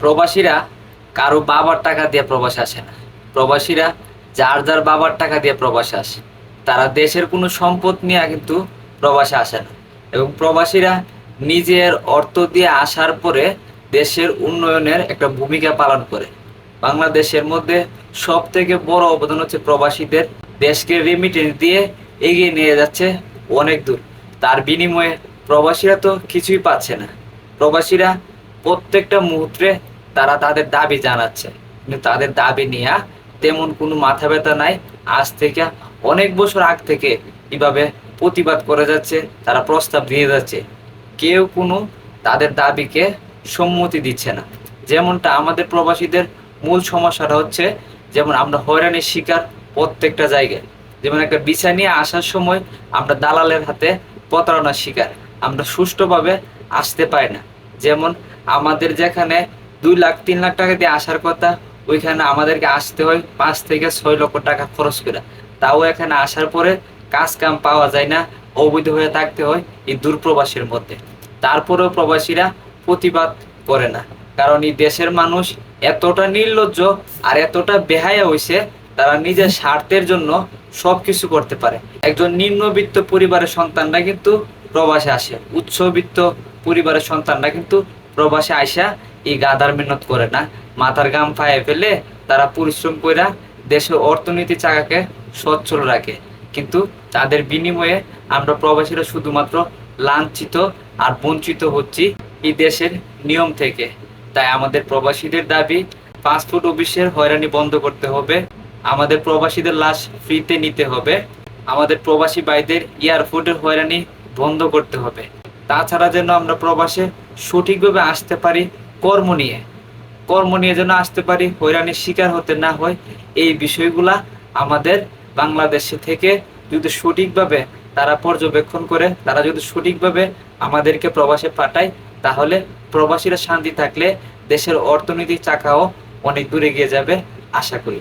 প্রবাসীরা কারও বাবার টাকা দিয়ে প্রবাসে আসে না। প্রবাসীরা যার যার বাবার টাকা দিয়ে প্রবাসে আসে। তারা দেশের কোনো সম্পদ নিয়ে কিন্তু প্রবাসে আসে না। এবং প্রবাসীরা নিজের অর্থ দিয়ে আসার পরে দেশের উন্নয়নের একটা ভূমিকা পালন করে। বাংলাদেশের মধ্যে সব থেকে বড় অবদান হচ্ছে প্রবাসীদের দেশকে রেমিটেন্স দিয়ে এগিয়ে নিয়ে যাচ্ছে অনেক দূর। তার বিনিময়ে প্রবাসীরা তো কিছুই পাচ্ছে না। প্রবাসীরা প্রত্যেকটা মুহূর্তে তারা তাদের দাবি জানাচ্ছে। কিন্তু তাদের দাবি নিয়ে তেমন কোনো মাথা ব্যথা নাই। আজ থেকে অনেক বছর আগ থেকে এভাবে প্রতিবাদ করে যাচ্ছে, তারা প্রস্তাব দিয়ে যাচ্ছে। কেউ কোনো তাদের দাবিকে সম্মতি দিচ্ছে না। যেমনটা আমাদের প্রবাসীদের মূল সমস্যাটা হচ্ছে, যেমন আমরা হয়রানির শিকার প্রত্যেকটা জায়গায়। যেমন একটা বিচার নিয়ে আসার সময় আমরা দালালের হাতে প্রতারণার শিকার। আমরা সুষ্ঠুভাবে আসতে পাই না। যেমন আমাদের যেখানে দুই লাখ, তিন লাখ টাকা দিয়ে আসার কথা, ওইখানে আমাদেরকে আসতে হয় পাঁচ থেকে ছয় লক্ষ টাকা খরচ করে। তাও এখানে আসার পরে কাজ কাম পাওয়া যায় না, অবৈধ হয়ে থাকতে হয় এই দূরপ্রবাসীর মধ্যে। তারপরেও প্রবাসীরা প্রতিবাদ করে না, কারণ এই দেশের মানুষ এতটা নির্লজ্জ আর এতটা বেহায়া হইছে, তারা নিজের স্বার্থের জন্য সবকিছু করতে পারে। একজন নিম্নবিত্ত পরিবারের সন্তানরা কিন্তু প্রবাসে আসে, উচ্চবিত্ত পরিবারের সন্তানরা কিন্তু প্রবাসে আইসা এই গাদার মেহনত করে না। মাথার গাম ফায়ে ফেলে তারা পরিশ্রম করে দেশের অর্থনীতি চাকাকে সচ্ছল রাখে। কিন্তু তাদের বিনিময়ে আমরা প্রবাসীরা শুধুমাত্র লাঞ্ছিত আর বঞ্চিত হচ্ছি এই দেশের নিয়ম থেকে। তাই আমাদের প্রবাসীদের দাবি, পাসপোর্ট অফিসের হয়রানি বন্ধ করতে হবে। আমাদের প্রবাসীদের লাশ ফ্রিতে নিতে হবে। আমাদের প্রবাসী ভাইদের এয়ারপোর্টের হয়রানি বন্ধ করতে হবে। তাছাড়া যেন আমরা প্রবাসে সঠিকভাবে আসতে পারি কর্ম নিয়ে। কর্ম নিয়ে যেন আসতে পারি, হয়রানির শিকার হতে না হয়, এই বিষয়গুলা আমাদের বাংলাদেশে থেকে যদি সঠিকভাবে তারা পর্যবেক্ষণ করে, তারা যদি সঠিকভাবে আমাদেরকে প্রবাসে পাঠায়, তাহলে প্রবাসীরা শান্তি থাকলে দেশের অর্থনৈতিক চাকাও অনেক দূরে গিয়ে যাবে, আশা করি।